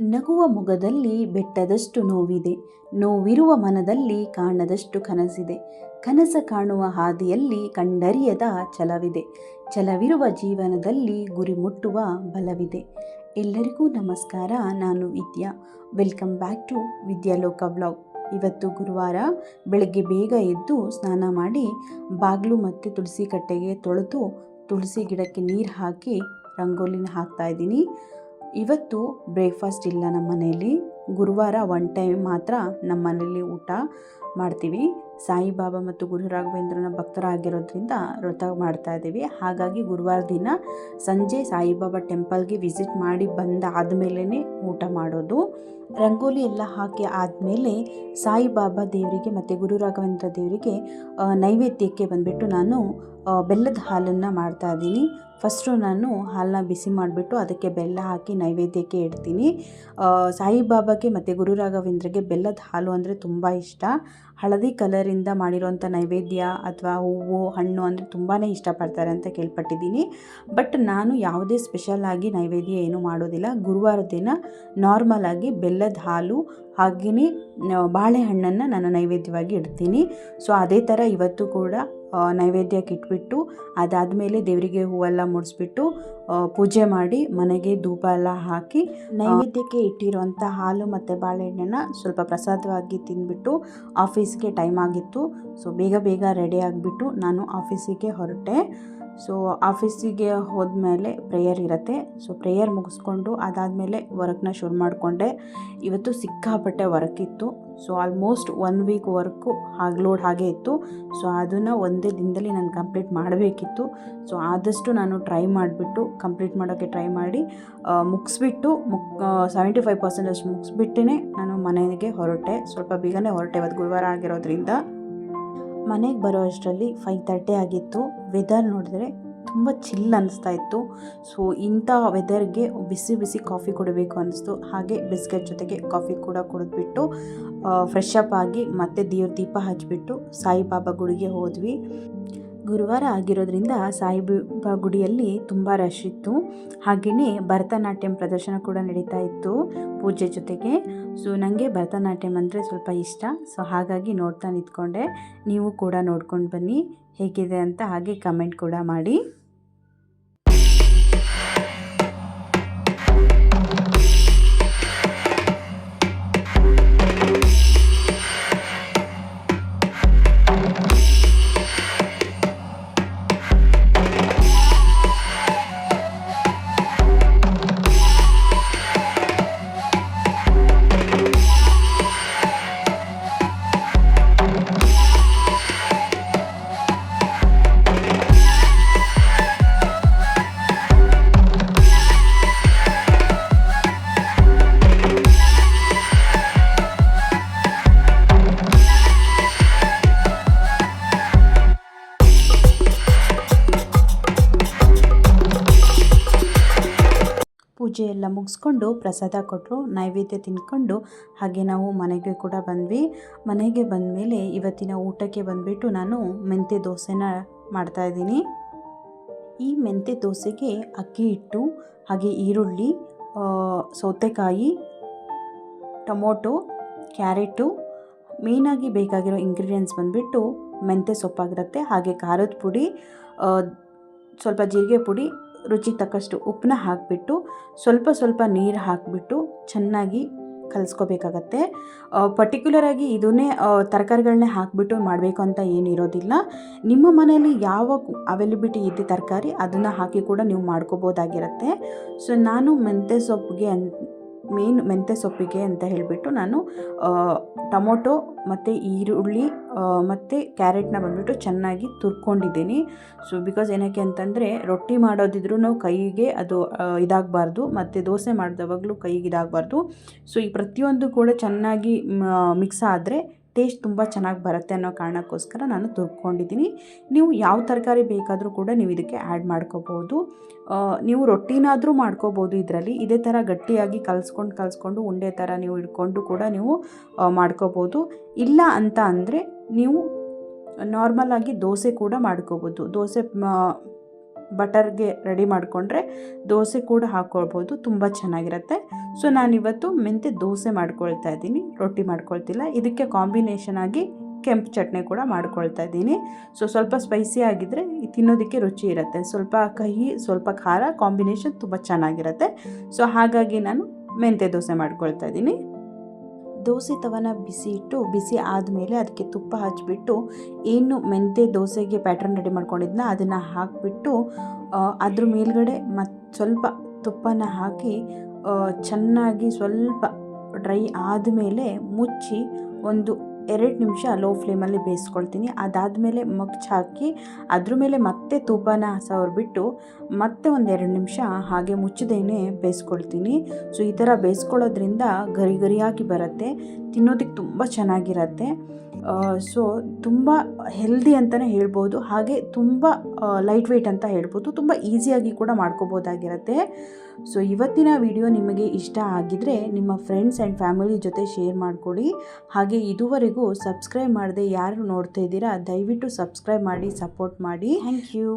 ನಗುವ ಮುಗದಲ್ಲಿ ಬೆಟ್ಟದಷ್ಟು ನೋವಿದೆ. ನೋವಿರುವ ಮನದಲ್ಲಿ ಕಾಣದಷ್ಟು ಕನಸಿದೆ. ಕನಸ ಕಾಣುವ ಹಾದಿಯಲ್ಲಿ ಕಂಡರಿಯದ ಛಲವಿದೆ. ಛಲವಿರುವ ಜೀವನದಲ್ಲಿ ಗುರಿ ಮುಟ್ಟುವ ಬಲವಿದೆ. ಎಲ್ಲರಿಗೂ ನಮಸ್ಕಾರ. ನಾನು Vidya. Welcome back to Vidyaloka blog. ಇವತ್ತು ಗುರುವಾರ ಬೆಳಗ್ಗೆ ಬೇಗ ಎದ್ದು ಸ್ನಾನ ಮಾಡಿ ಬಾಗಿಲು ಮತ್ತು ತುಳಸಿ ಕಟ್ಟೆಗೆ ತೊಳೆದು ತುಳಸಿ ಗಿಡಕ್ಕೆ ನೀರು ಹಾಕಿ ರಂಗೋಲಿನ ಹಾಕ್ತಾ ಇದ್ದೀನಿ. ಇವತ್ತು ಬ್ರೇಕ್ಫಾಸ್ಟ್ ಇಲ್ಲ ನಮ್ಮ ಮನೆಯಲ್ಲಿ. ಗುರುವಾರ ಒನ್ ಟೈಮ್ ಮಾತ್ರ ನಮ್ಮ ಮನೆಯಲ್ಲಿ ಊಟ ಮಾಡ್ತೀವಿ. ಸಾಯಿಬಾಬಾ ಮತ್ತು ಗುರು ರಾಘವೇಂದ್ರನ ಭಕ್ತರಾಗಿರೋದ್ರಿಂದ ವ್ರತ ಮಾಡ್ತಾ ಇದ್ದೀವಿ. ಹಾಗಾಗಿ ಗುರುವಾರ ದಿನ ಸಂಜೆ ಸಾಯಿಬಾಬಾ ಟೆಂಪಲ್ಗೆ ವಿಸಿಟ್ ಮಾಡಿ ಬಂದಾದಮೇಲೆ ಊಟ ಮಾಡೋದು. ರಂಗೋಲಿ ಎಲ್ಲ ಹಾಕಿ ಆದಮೇಲೆ ಸಾಯಿಬಾಬಾ ದೇವರಿಗೆ ಮತ್ತು ಗುರು ರಾಘವೇಂದ್ರ ದೇವರಿಗೆ ನೈವೇದ್ಯಕ್ಕೆ ಬಂದುಬಿಟ್ಟು ನಾನು ಬೆಲ್ಲದ ಹಾಲನ್ನು ಮಾಡ್ತಾ ಇದ್ದೀನಿ. ಫಸ್ಟು ನಾನು ಹಾಲನ್ನ ಬಿಸಿ ಮಾಡಿಬಿಟ್ಟು ಅದಕ್ಕೆ ಬೆಲ್ಲ ಹಾಕಿ ನೈವೇದ್ಯಕ್ಕೆ ಇಡ್ತೀನಿ. ಸಾಯಿಬಾಬಾಗೆ ಮತ್ತು ಗುರು ರಾಘವೇಂದ್ರಗೆ ಬೆಲ್ಲದ ಹಾಲು ಅಂದರೆ ತುಂಬ ಇಷ್ಟ. ಹಳದಿ ಕಲರಿಂದ ಮಾಡಿರೋಂಥ ನೈವೇದ್ಯ ಅಥವಾ ಹೂವು, ಹಣ್ಣು ಅಂದರೆ ತುಂಬಾ ಇಷ್ಟಪಡ್ತಾರೆ ಅಂತ ಕೇಳ್ಪಟ್ಟಿದ್ದೀನಿ. ಬಟ್ ನಾನು ಯಾವುದೇ ಸ್ಪೆಷಲ್ ಆಗಿ ನೈವೇದ್ಯ ಏನೂ ಮಾಡೋದಿಲ್ಲ. ಗುರುವಾರ ದಿನ ನಾರ್ಮಲ್ ಆಗಿ ಬೆಲ್ಲದ ಹಾಲು ಹಾಗೆಯೇ ಬಾಳೆಹಣ್ಣನ್ನು ನಾನು ನೈವೇದ್ಯವಾಗಿ ಇಡ್ತೀನಿ. ಸೊ, ಅದೇ ಥರ ಇವತ್ತು ಕೂಡ ನೈವೇದ್ಯಕ್ಕೆ ಇಟ್ಬಿಟ್ಟು ಅದಾದಮೇಲೆ ದೇವರಿಗೆ ಹೂವೆಲ್ಲ ಮುಡಿಸ್ಬಿಟ್ಟು ಪೂಜೆ ಮಾಡಿ ಮನೆಗೆ ಧೂಪ ಎಲ್ಲ ಹಾಕಿ ನೈವೇದ್ಯಕ್ಕೆ ಇಟ್ಟಿರುವಂಥ ಹಾಲು ಮತ್ತು ಬಾಳೆಹಣ್ಣನ್ನು ಸ್ವಲ್ಪ ಪ್ರಸಾದವಾಗಿ ತಿಂದ್ಬಿಟ್ಟು ಆಫೀಸ್ಗೆ ಟೈಮ್ ಆಗಿತ್ತು. ಸೊ, ಬೇಗ ಬೇಗ ರೆಡಿ ಆಗಿಬಿಟ್ಟು ನಾನು ಆಫೀಸಿಗೆ ಹೊರಟೆ. ಸೊ ಆಫೀಸಿಗೆ ಹೋದ್ಮೇಲೆ ಪ್ರೇಯರ್ ಇರುತ್ತೆ. ಸೊ ಪ್ರೇಯರ್ ಮುಗಿಸ್ಕೊಂಡು ಅದಾದಮೇಲೆ ವರ್ಕ್ನ ಶುರು ಮಾಡಿಕೊಂಡೆ. ಇವತ್ತು ಸಿಕ್ಕಾಪಟ್ಟೆ ವರ್ಕ್ ಇತ್ತು. So almost one week work ಹಾಗೆ ಲೋಡ್ ಹಾಗೆ ಇತ್ತು. ಸೊ ಅದನ್ನು ಒಂದೇ ದಿನದಲ್ಲಿ ನಾನು ಕಂಪ್ಲೀಟ್ ಮಾಡಬೇಕಿತ್ತು. ಸೊ ಆದಷ್ಟು ನಾನು ಟ್ರೈ ಮಾಡಿಬಿಟ್ಟು ಕಂಪ್ಲೀಟ್ ಮಾಡೋಕ್ಕೆ ಟ್ರೈ ಮಾಡಿ ಮುಗಿಸ್ಬಿಟ್ಟು ಮುಕ್ ಸೆವೆಂಟಿ ಫೈವ್ ಪರ್ಸೆಂಟ್ ಮುಗಿಸ್ಬಿಟ್ಟೇ ನಾನು ಮನೆಗೆ ಹೊರಟೆ. ಸ್ವಲ್ಪ ಬೇಗನೆ ಹೊರಟೆ. ಇವತ್ತು ಗುರುವಾರ ಆಗಿರೋದ್ರಿಂದ ಮನೆಗೆ ಬರೋ ಅಷ್ಟರಲ್ಲಿ ಫೈವ್ ತರ್ಟಿ ಆಗಿತ್ತು. ವೆದರ್ ನೋಡಿದ್ರೆ ತುಂಬ ಚಿಲ್ ಅನ್ನಿಸ್ತಾ ಇತ್ತು. ಸೊ ಇಂಥ ವೆದರ್ಗೆ ಬಿಸಿ ಬಿಸಿ ಕಾಫಿ ಕುಡಬೇಕು ಅನ್ನಿಸ್ತು ಹಾಗೆ ಬಿಸ್ಕೆಟ್ ಜೊತೆಗೆ ಕಾಫಿ ಕೂಡ ಕುಡಿದ್ಬಿಟ್ಟು ಫ್ರೆಶ್ ಅಪ್ ಆಗಿ ಮತ್ತೆ ದೇವ್ರ ದೀಪ ಹಚ್ಚಿಬಿಟ್ಟು ಸಾಯಿಬಾಬಾ ಗುಡಿಗೆ ಹೋದ್ವಿ. ಗುರುವಾರ ಆಗಿರೋದ್ರಿಂದ ಸಾಯಿಬಾಬಾ ಗುಡಿಯಲ್ಲಿ ತುಂಬ ರಶ್ ಇತ್ತು. ಹಾಗೆಯೇ ಭರತನಾಟ್ಯಂ ಪ್ರದರ್ಶನ ಕೂಡ ನಡೀತಾ ಇತ್ತು ಪೂಜೆ ಜೊತೆಗೆ. ಸೊ ನನಗೆ ಭರತನಾಟ್ಯಂ ಅಂದರೆ ಸ್ವಲ್ಪ ಇಷ್ಟ. ಸೊ ಹಾಗಾಗಿ ನೋಡ್ತಾ ನಿಂತ್ಕೊಂಡೆ. ನೀವು ಕೂಡ ನೋಡ್ಕೊಂಡು ಬನ್ನಿ. ಹೇಗಿದೆ ಅಂತ ಹಾಗೆ ಕಮೆಂಟ್ ಕೂಡ ಮಾಡಿ. ಪೂಜೆ ಎಲ್ಲ ಮುಗಿಸ್ಕೊಂಡು ಪ್ರಸಾದ ಕೊಟ್ಟರು, ನೈವೇದ್ಯ ತಿನ್ಕೊಂಡು ಹಾಗೆ ನಾವು ಮನೆಗೆ ಕೂಡ ಬಂದ್ವಿ. ಮನೆಗೆ ಬಂದ ಮೇಲೆ ಇವತ್ತಿನ ಊಟಕ್ಕೆ ಬಂದುಬಿಟ್ಟು ನಾನು ಮೆಂತ್ಯ ದೋಸೆನ ಮಾಡ್ತಾಯಿದ್ದೀನಿ ಈ ಮೆಂತ್ಯ ದೋಸೆಗೆ ಅಕ್ಕಿ ಹಿಟ್ಟು, ಹಾಗೆ ಈರುಳ್ಳಿ ಸೌತೆಕಾಯಿ, ಟೊಮೊಟೊ, ಕ್ಯಾರೆಟು, ಮೇಯ್ನಾಗಿ ಬೇಕಾಗಿರೋ ಇಂಗ್ರೀಡಿಯೆಂಟ್ಸ್ ಬಂದುಬಿಟ್ಟು ಮೆಂತ್ಯ ಸೊಪ್ಪಾಗಿರುತ್ತೆ. ಹಾಗೆ ಖಾರದ ಪುಡಿ ಸ್ವಲ್ಪ ಜೀರಿಗೆ ಪುಡಿ ರುಚಿಗೆ ತಕ್ಕಷ್ಟು ಉಪ್ಪನ್ನ ಹಾಕಿಬಿಟ್ಟು ಸ್ವಲ್ಪ ಸ್ವಲ್ಪ ನೀರು ಹಾಕಿಬಿಟ್ಟು ಚೆನ್ನಾಗಿ ಕಲಿಸ್ಕೋಬೇಕಾಗತ್ತೆ. ಪರ್ಟಿಕ್ಯುಲರಾಗಿ ಇದನ್ನೇ ತರಕಾರಿಗಳನ್ನೇ ಹಾಕಿಬಿಟ್ಟು ಮಾಡಬೇಕು ಅಂತ ಏನಿರೋದಿಲ್ಲ ನಿಮ್ಮ ಮನೆಯಲ್ಲಿ ಯಾವ ಅವೈಲಬಿಲಿಟಿ ಇದೆ ತರಕಾರಿ, ಅದನ್ನು ಹಾಕಿ ಕೂಡ ನೀವು ಮಾಡ್ಕೋಬೋದಾಗಿರುತ್ತೆ. ಸೊ ನಾನು ಮೆಂತ್ಯ ಸೊಪ್ಪಿಗೆ ಅನ್ ಮೇನ್ ಮೆಂತ್ಯ ಸೊಪ್ಪಿಗೆ ಅಂತ ಹೇಳಿಬಿಟ್ಟು ನಾನು ಟೊಮೊಟೊ ಮತ್ತು ಈರುಳ್ಳಿ ಮತ್ತು ಕ್ಯಾರೆಟ್ನ ಬಂದುಬಿಟ್ಟು ಚೆನ್ನಾಗಿ ತುರ್ಕೊಂಡಿದ್ದೀನಿ. ಸೊ ಬಿಕಾಸ್ ಏನಕ್ಕೆ ಅಂತಂದರೆ ರೊಟ್ಟಿ ಮಾಡೋದಿದ್ರೂ ನಾವು ಕೈಗೆ ಅದು ಇದಾಗಬಾರ್ದು, ಮತ್ತು ದೋಸೆ ಮಾಡಿದವಾಗಲೂ ಕೈಗೆ ಇದಾಗಬಾರ್ದು. ಸೊ ಈ ಪ್ರತಿಯೊಂದು ಕೂಡ ಚೆನ್ನಾಗಿ ಮಿಕ್ಸ್ ಆದರೆ ಟೇಸ್ಟ್ ತುಂಬ ಚೆನ್ನಾಗಿ ಬರುತ್ತೆ ಅನ್ನೋ ಕಾರಣಕ್ಕೋಸ್ಕರ ನಾನು ತುರ್ಕೊಂಡಿದ್ದೀನಿ. ನೀವು ಯಾವ ತರಕಾರಿ ಬೇಕಾದರೂ ಕೂಡ ನೀವು ಇದಕ್ಕೆ ಆ್ಯಡ್ ಮಾಡ್ಕೋಬೋದು. ನೀವು ರೊಟ್ಟಿನಾದರೂ ಮಾಡ್ಕೋಬೋದು ಇದರಲ್ಲಿ. ಇದೇ ಥರ ಗಟ್ಟಿಯಾಗಿ ಕಲಿಸ್ಕೊಂಡು ಕಲಿಸ್ಕೊಂಡು ಉಂಡೆ ಥರ ನೀವು ಇಟ್ಕೊಂಡು ಕೂಡ ನೀವು ಮಾಡ್ಕೋಬೋದು. ಇಲ್ಲ ಅಂತ ಅಂದರೆ ನೀವು ನಾರ್ಮಲ್ ಆಗಿ ದೋಸೆ ಕೂಡ ಮಾಡ್ಕೋಬೋದು. ದೋಸೆ ಬಟರ್ಗೆ ರೆಡಿ ಮಾಡಿಕೊಂಡ್ರೆ ದೋಸೆ ಕೂಡ ಹಾಕ್ಕೊಳ್ಬೋದು ತುಂಬ ಚೆನ್ನಾಗಿರುತ್ತೆ. ಸೊ ನಾನಿವತ್ತು ಮೆಂತ್ಯ ದೋಸೆ ಮಾಡ್ಕೊಳ್ತಾ ಇದ್ದೀನಿ. ರೊಟ್ಟಿ ಮಾಡ್ಕೊಳ್ತಿಲ್ಲ. ಇದಕ್ಕೆ ಕಾಂಬಿನೇಷನ್ ಆಗಿ ಕೆಂಪು ಚಟ್ನಿ ಕೂಡ ಮಾಡ್ಕೊಳ್ತಾ ಇದ್ದೀನಿ. ಸೊ ಸ್ವಲ್ಪ ಸ್ಪೈಸಿ ಆಗಿದ್ದರೆ ತಿನ್ನೋದಕ್ಕೆ ರುಚಿ ಇರುತ್ತೆ. ಸ್ವಲ್ಪ ಕಹಿ, ಸ್ವಲ್ಪ ಖಾರ ಕಾಂಬಿನೇಷನ್ ತುಂಬ ಚೆನ್ನಾಗಿರುತ್ತೆ. ಸೊ ಹಾಗಾಗಿ ನಾನು ಮೆಂತ್ಯ ದೋಸೆ ಮಾಡ್ಕೊಳ್ತಾ ಇದ್ದೀನಿ. ದೋಸೆ ತವನ ಬಿಸಿ ಇಟ್ಟು, ಬಿಸಿ ಆದಮೇಲೆ ಅದಕ್ಕೆ ತುಪ್ಪ ಹಚ್ಚಿಬಿಟ್ಟು ಏನು ಮೆಂತೆ ದೋಸೆಗೆ ಪ್ಯಾಟ್ರನ್ ರೆಡಿ ಮಾಡ್ಕೊಂಡಿದ್ನ, ಅದನ್ನು ಹಾಕಿಬಿಟ್ಟು ಅದ್ರ ಮೇಲ್ಗಡೆ ಮತ್ತು ಸ್ವಲ್ಪ ತುಪ್ಪನ ಹಾಕಿ ಚೆನ್ನಾಗಿ ಸ್ವಲ್ಪ ಡ್ರೈ ಆದಮೇಲೆ ಮುಚ್ಚಿ, ಒಂದು ಎರಡು ನಿಮಿಷ ಲೋ ಫ್ಲೇಮಲ್ಲಿ ಬೇಯಿಸ್ಕೊಳ್ತೀನಿ. ಅದಾದಮೇಲೆ ಮಗ್ಚ್ ಹಾಕಿ ಅದ್ರ ಮೇಲೆ ಮತ್ತೆ ತುಪ್ಪನ ಸವರ್ಬಿಟ್ಟು ಮತ್ತೆ ಒಂದು ಎರಡು ನಿಮಿಷ ಹಾಗೆ ಮುಚ್ಚದೇನೆ ಬೇಯಿಸ್ಕೊಳ್ತೀನಿ. ಸೊ ಈ ಥರ ಬೇಯಿಸ್ಕೊಳ್ಳೋದ್ರಿಂದ ಗರಿ ಗರಿಯಾಗಿ ಬರುತ್ತೆ ತಿನ್ನೋದಕ್ಕೆ ತುಂಬ ಚೆನ್ನಾಗಿರತ್ತೆ. ಸೊ ತುಂಬ ಹೆಲ್ದಿ ಅಂತಲೇ ಹೇಳ್ಬೋದು. ಹಾಗೆ ತುಂಬ ಲೈಟ್ ವೆಯ್ಟ್ ಅಂತ ಹೇಳ್ಬೋದು. ತುಂಬ ಈಸಿಯಾಗಿ ಕೂಡ ಮಾಡ್ಕೋಬೋದಾಗಿರುತ್ತೆ. ಸೊ ಇವತ್ತಿನ ವಿಡಿಯೋ ನಿಮಗೆ ಇಷ್ಟ ಆಗಿದರೆ ನಿಮ್ಮ ಫ್ರೆಂಡ್ಸ್ ಆ್ಯಂಡ್ ಫ್ಯಾಮಿಲಿ ಜೊತೆ ಶೇರ್ ಮಾಡಿಕೊಡಿ ಹಾಗೆ ಇದುವರೆಗೂ ಸಬ್ಸ್ಕ್ರೈಬ್ ಮಾಡದೆ ಯಾರು ನೋಡ್ತಾ ಇದ್ದೀರಾ, ದಯವಿಟ್ಟು ಸಬ್ಸ್ಕ್ರೈಬ್ ಮಾಡಿ ಸಪೋರ್ಟ್ ಮಾಡಿ. Thank you